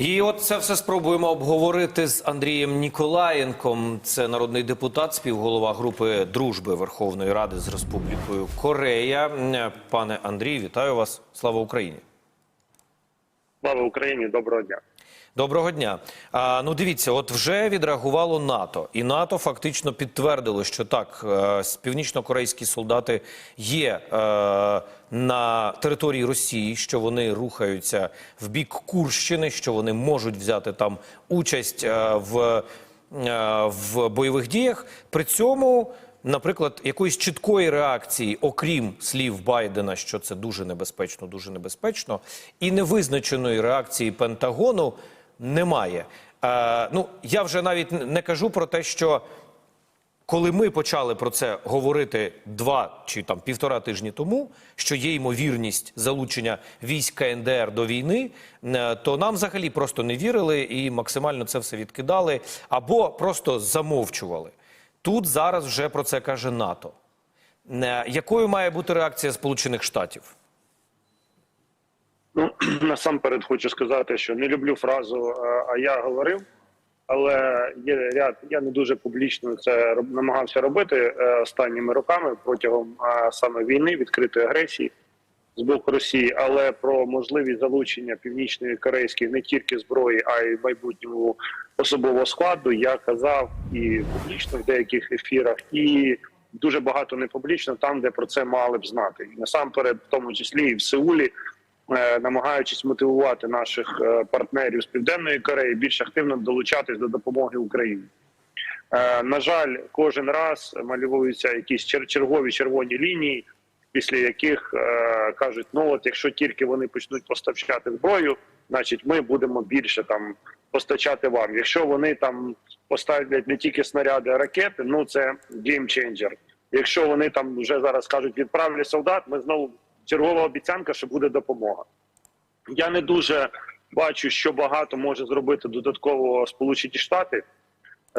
І от це все спробуємо обговорити з Андрієм Ніколаєнком. Це народний депутат, співголова групи дружби Верховної Ради з Республікою Корея. Пане Андрій, вітаю вас. Слава Україні. Слава Україні, доброго дня. Доброго дня. А, ну дивіться, от вже відреагувало НАТО, і НАТО фактично підтвердило, що так, е, північно-корейські солдати є е, на території Росії, що вони рухаються в бік Курщини, що вони можуть взяти там участь е, в, е, в бойових діях. При цьому. Наприклад, якоїсь чіткої реакції, окрім слів Байдена, що це дуже небезпечно, дуже небезпечно, і невизначеної реакції Пентагону немає. Е, ну я вже навіть не кажу про те, що коли ми почали про це говорити два чи там півтора тижні тому, що є ймовірність залучення військ КНДР до війни, е, то нам взагалі просто не вірили і максимально це все відкидали або просто замовчували. Тут зараз вже про це каже НАТО. Е, Якою має бути реакція Сполучених Штатів? Ну насамперед хочу сказати, що не люблю фразу а я говорив, але є ряд. Я не дуже публічно це намагався робити е, останніми роками протягом саме війни, відкритої агресії з боку Росії, але про можливість залучення північної корейської не тільки зброї, а й майбутнього особового складу. Я казав і публічно в деяких ефірах, і дуже багато не публічно, там де про це мали б знати, і насамперед, в тому числі і в Сеулі. Е, Намагаючись мотивувати наших е, партнерів з південної Кореї більш активно долучатись до допомоги Україні. Е, На жаль, кожен раз малюються якісь чер- чергові червоні лінії, після яких кажуть: ну от якщо тільки вони почнуть постачати зброю, значить ми будемо більше там постачати вам. Якщо вони там поставлять не тільки снаряди, а ракети, ну це геймченджер. Якщо вони там вже зараз кажуть відправлять солдат, ми знову чергова обіцянка, що буде допомога. Я не дуже бачу, що багато може зробити додатково Сполучені Штати.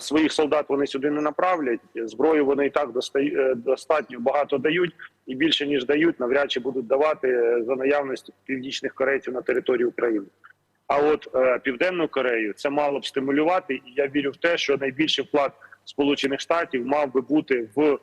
Своїх солдат вони сюди не направлять. Зброю вони і так е, достатньо багато дають, і більше ніж дають, навряд чи будуть давати за наявності північних корейців на території України. А от е, південну Корею це мало б стимулювати, і я вірю в те, що найбільший вклад Сполучених Штатів мав би бути в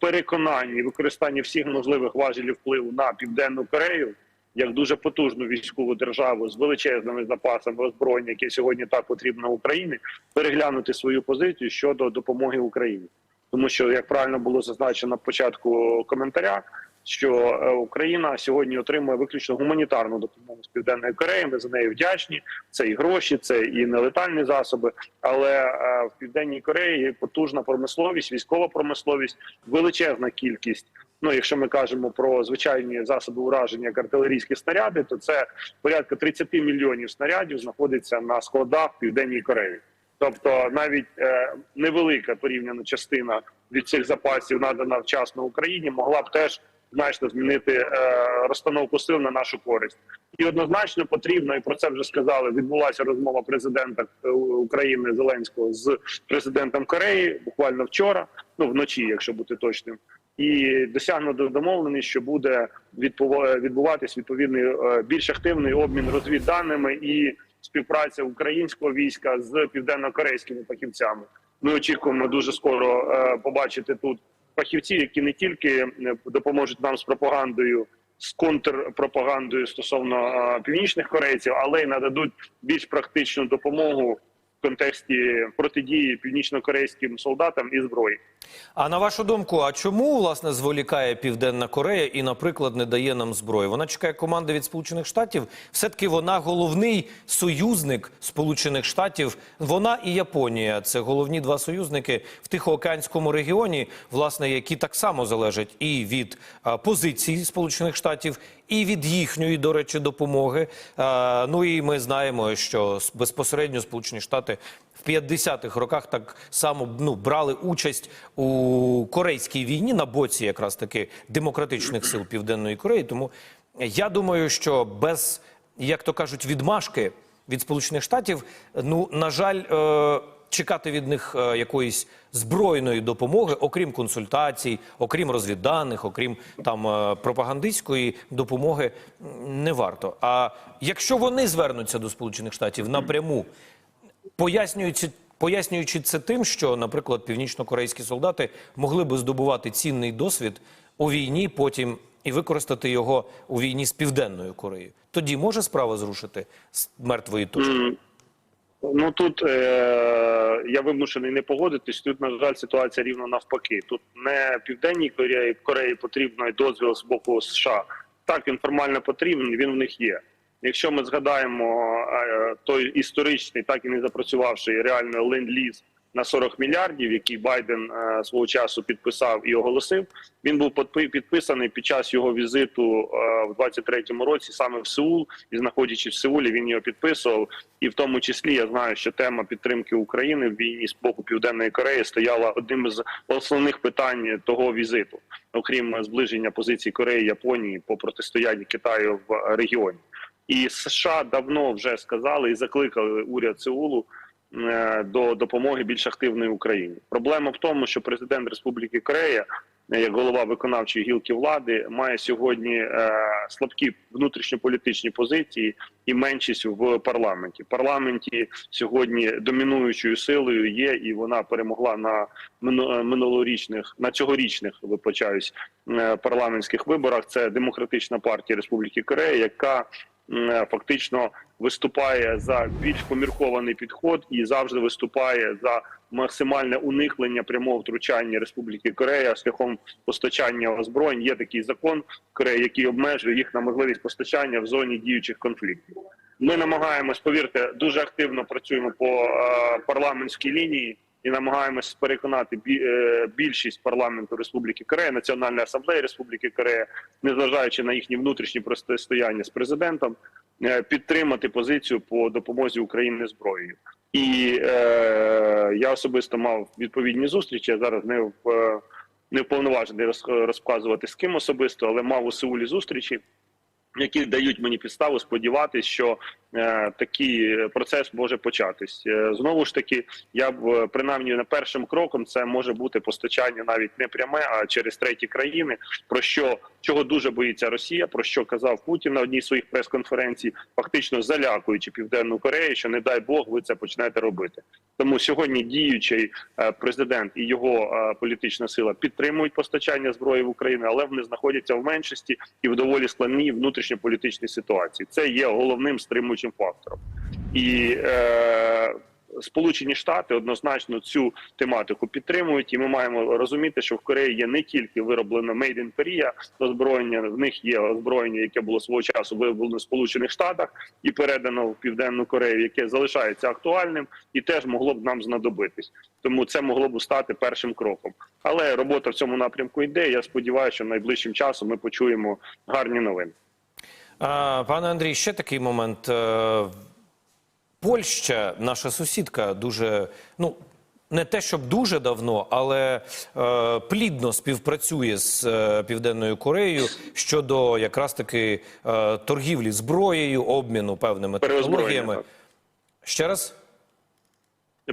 переконанні і використанні всіх можливих важелів впливу на південну Корею як дуже потужну військову державу з величезними запасами озброєння, яке сьогодні так потрібно Україні, переглянути свою позицію щодо допомоги Україні, тому що як правильно було зазначено на початку коментаря. Що е, Україна сьогодні отримує виключно гуманітарну допомогу з південної Кореї. Ми за неї вдячні. Це і гроші, це і нелетальні засоби. Але е, в південній Кореї є потужна промисловість, військова промисловість, величезна кількість. Ну, якщо ми кажемо про звичайні засоби ураження, як артилерійські снаряди, то це порядка 30 мільйонів снарядів знаходиться на складах в південній Кореї. Тобто навіть е, невелика порівняна частина від цих запасів надана вчасно Україні, могла б теж значно змінити е, розстановку сил на нашу користь. І однозначно потрібно, і про це вже сказали. Відбулася розмова президента е, України Зеленського з президентом Кореї буквально вчора, ну вночі, якщо бути точним. І досягнуто домовленість, що буде відбуватись відповідний е, більш активний обмін розвідданими і співпраця українського війська з південно-корейськими фахівцями. Ми очікуємо дуже скоро побачити тут фахівців, які не тільки е, допоможуть нам з пропагандою, з контрпропагандою стосовно е, північних корейців, але й нададуть більш практичну допомогу в контексті протидії північно-корейським солдатам і зброї. А на вашу думку, а чому власне зволікає Південна Корея і, наприклад, не дає нам зброї? Вона чекає команди від Сполучених Штатів. Все таки вона головний союзник Сполучених Штатів. Вона і Японія це головні два союзники в Тихоокеанському регіоні, власне, які так само залежать і від позиції Сполучених Штатів, і від їхньої, до речі, допомоги. Ну і ми знаємо, що безпосередньо Сполучені Штати в 50-х роках так само ну, брали участь у корейській війні на боці якраз таки демократичних сил Південної Кореї. Тому я думаю, що без, як то кажуть, відмашки від Сполучених Штатів, ну на жаль, е, чекати від них е, якоїсь збройної допомоги, окрім консультацій, окрім розвідданих, окрім там е, пропагандистської допомоги, не варто. А якщо вони звернуться до Сполучених Штатів напряму, пояснюючи, пояснюючи це тим, що, наприклад, північно-корейські солдати могли би здобувати цінний досвід у війні, потім і використати його у війні з південною Кореєю. Тоді може справа зрушити з мертвої точки. Ну тут е- я вимушений не погодитись. Тут, на жаль, ситуація рівно навпаки. Тут не південній Кореї Кореї потрібно дозвіл з боку США. Так він формально потрібен, він в них є. Якщо ми згадаємо е, той історичний, так і не запрацювавший реально ленд-ліз на 40 мільярдів, який Байден е, свого часу підписав і оголосив, він був підписаний під час його візиту е, в 23-му році саме в Сеул. І знаходячись в Сеулі, він його підписував. І в тому числі я знаю, що тема підтримки України в війні з боку Південної Кореї стояла одним з основних питань того візиту, окрім зближення позицій Кореї Японії по протистоянні Китаю в регіоні. І США давно вже сказали і закликали уряд Сеулу е, до допомоги більш активної Україні. Проблема в тому, що президент Республіки Корея, е, як голова виконавчої гілки влади, має сьогодні е, слабкі внутрішньополітичні позиції і меншість в парламенті. В парламенті сьогодні домінуючою силою є, і вона перемогла на минулорічних на цьогорічних вибачаюсь парламентських виборах. Це демократична партія Республіки Корея, яка фактично виступає за більш поміркований підход і завжди виступає за максимальне уникнення прямого втручання Республіки Корея шляхом постачання озброєнь. Є такий закон Кореї, який обмежує їх на можливість постачання в зоні діючих конфліктів. Ми намагаємось, повірте, дуже активно працюємо по е, парламентській лінії і намагаємось переконати е, більшість парламенту Республіки Корея, Національної асамблеї Республіки Корея, незважаючи на їхні внутрішні протистояння з президентом, е, підтримати позицію по допомозі Україні зброєю. І е, я особисто мав відповідні зустрічі. Я зараз не в е, не вповноважений розказувати з ким особисто, але мав у Сеулі зустрічі які дають мені підставу сподіватися, що е, такий процес може початись. Е, знову ж таки, я б е, принаймні на першим кроком це може бути постачання навіть не пряме, а через треті країни. Про що чого дуже боїться Росія, про що казав Путін на одній з своїх прес-конференцій, фактично залякуючи південну Корею, що не дай Бог ви це почнете робити. Тому сьогодні діючий е, президент і його е, політична сила підтримують постачання зброї в Україну, але вони знаходяться в меншості і в доволі складній внутрішньополітичній ситуації. Це є головним стримуючим фактором. І е, Сполучені Штати однозначно цю тематику підтримують, і ми маємо розуміти, що в Кореї є не тільки вироблено Made in Korea озброєння, в них є озброєння, яке було свого часу вироблено в Сполучених Штатах і передано в Південну Корею, яке залишається актуальним і теж могло б нам знадобитись. Тому це могло б стати першим кроком. Але робота в цьому напрямку йде. Я сподіваюся, що найближчим часом ми почуємо гарні новини. Пане Андрій, ще такий момент. Е, Польща, наша сусідка, дуже ну. Не те, щоб дуже давно, але е, плідно співпрацює з е, Південною Кореєю щодо якраз таки е, торгівлі зброєю, обміну певними технологіями. Ще раз?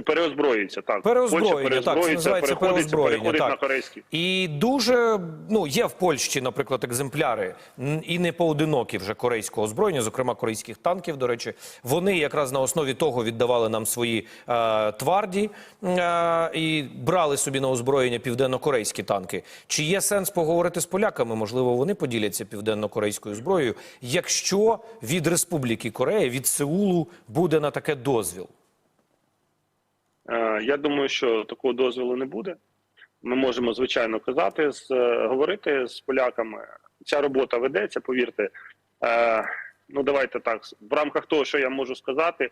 Переозброюється так. Переозброєння, так, це називається переозброєння, так. на корейський. І дуже ну є в Польщі, наприклад, екземпляри і не поодинокі вже корейського озброєння, зокрема корейських танків. До речі, вони якраз на основі того віддавали нам свої е, тварді е, і брали собі на озброєння південно-корейські танки. Чи є сенс поговорити з поляками? Можливо, вони поділяться південно-корейською зброєю, якщо від Республіки Корея, від Сеулу буде на таке дозвіл. Е, Я думаю, що такого дозволу не буде. Ми можемо звичайно казати, з, е, говорити з поляками. Ця робота ведеться, повірте. Е, Ну давайте так. В рамках того, що я можу сказати,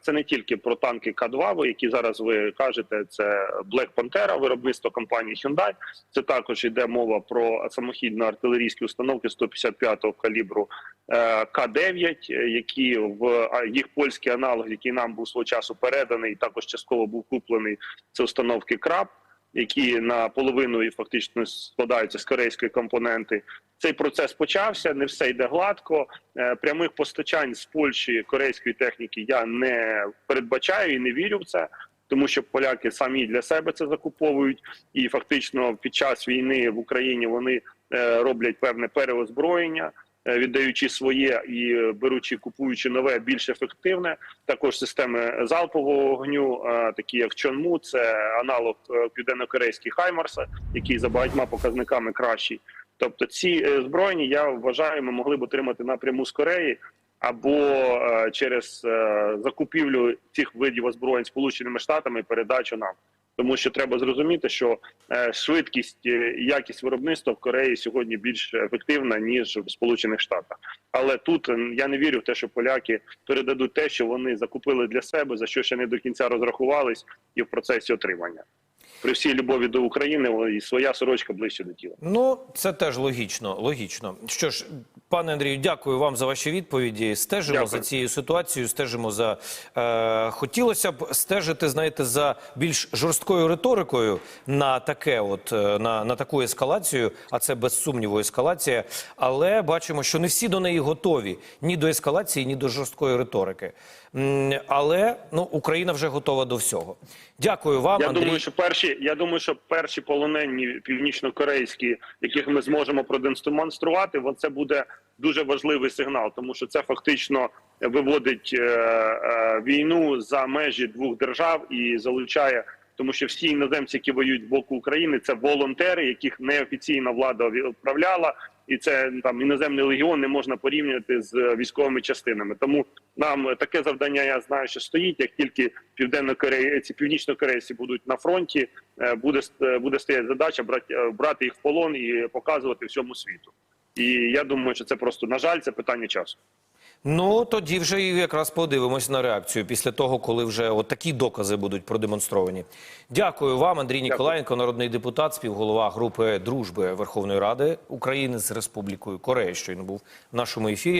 це не тільки про танки К2, які зараз ви кажете, це Black Pantera, виробництво компанії Hyundai. Це також йде мова про самохідно-артилерійські установки 155-го калібру е, К-9, е, які в їх польський аналог, який нам був свого часу переданий, також частково був куплений. Це установки КРАБ, які наполовину і фактично складаються з корейської компоненти. Цей процес почався. Не все йде гладко. Е, Прямих постачань з Польщі корейської техніки я не передбачаю і не вірю в це. Тому що поляки самі для себе це закуповують, і фактично під час війни в Україні вони е, роблять певне переозброєння, е, віддаючи своє і беручи, купуючи нове, більш ефективне. Також системи залпового вогню, такі як Чонму, це аналог південно-корейських Хаймарса, який за багатьма показниками кращий. Тобто, ці е, збройні я вважаю, ми могли б отримати напряму з Кореї або е, через е, закупівлю цих видів озброєнь Сполученими Штатами і передачу нам. Тому що треба зрозуміти, що швидкість і якість виробництва в Кореї сьогодні більш ефективна ніж в Сполучених Штатах. Але тут я не вірю в те, що поляки передадуть те, що вони закупили для себе, за що ще не до кінця розрахувались, і в процесі отримання. При всій любові до України і своя сорочка ближче до тіла. Ну, це теж логічно. Логічно. Що ж, пане Андрію, дякую вам за ваші відповіді. Стежимо Дякую. за цією ситуацією. Стежимо за е, хотілося б стежити, знаєте, за більш жорсткою риторикою на таке, от е, на, на таку ескалацію. А це без сумніву ескалація. Але бачимо, що не всі до неї готові ні до ескалації, ні до жорсткої риторики. Але ну Україна вже готова до всього. Дякую вам, Я Андрій. думаю, що перші, я думаю, що перші полонені північно-корейські, яких ми зможемо продемонструвати, це буде дуже важливий сигнал, тому що це фактично виводить е, е, війну за межі двох держав і залучає. Тому що всі іноземці, які воюють з боку України, це волонтери, яких неофіційна влада відправляла, і це там іноземний легіон не можна порівняти з військовими частинами. Тому нам таке завдання я знаю, що стоїть. Як тільки південно-корейці, північно-корейці будуть на фронті, е, буде буде стояти задача брати, брати їх в полон і показувати всьому світу. І я думаю, що це просто на жаль, це питання часу. Ну тоді вже і якраз подивимось на реакцію після того, коли вже от такі докази будуть продемонстровані. Дякую вам, Андрій Ніколаєнко, народний депутат, співголова групи дружби Верховної Ради України з Республікою Корея. Щойно був в нашому ефірі.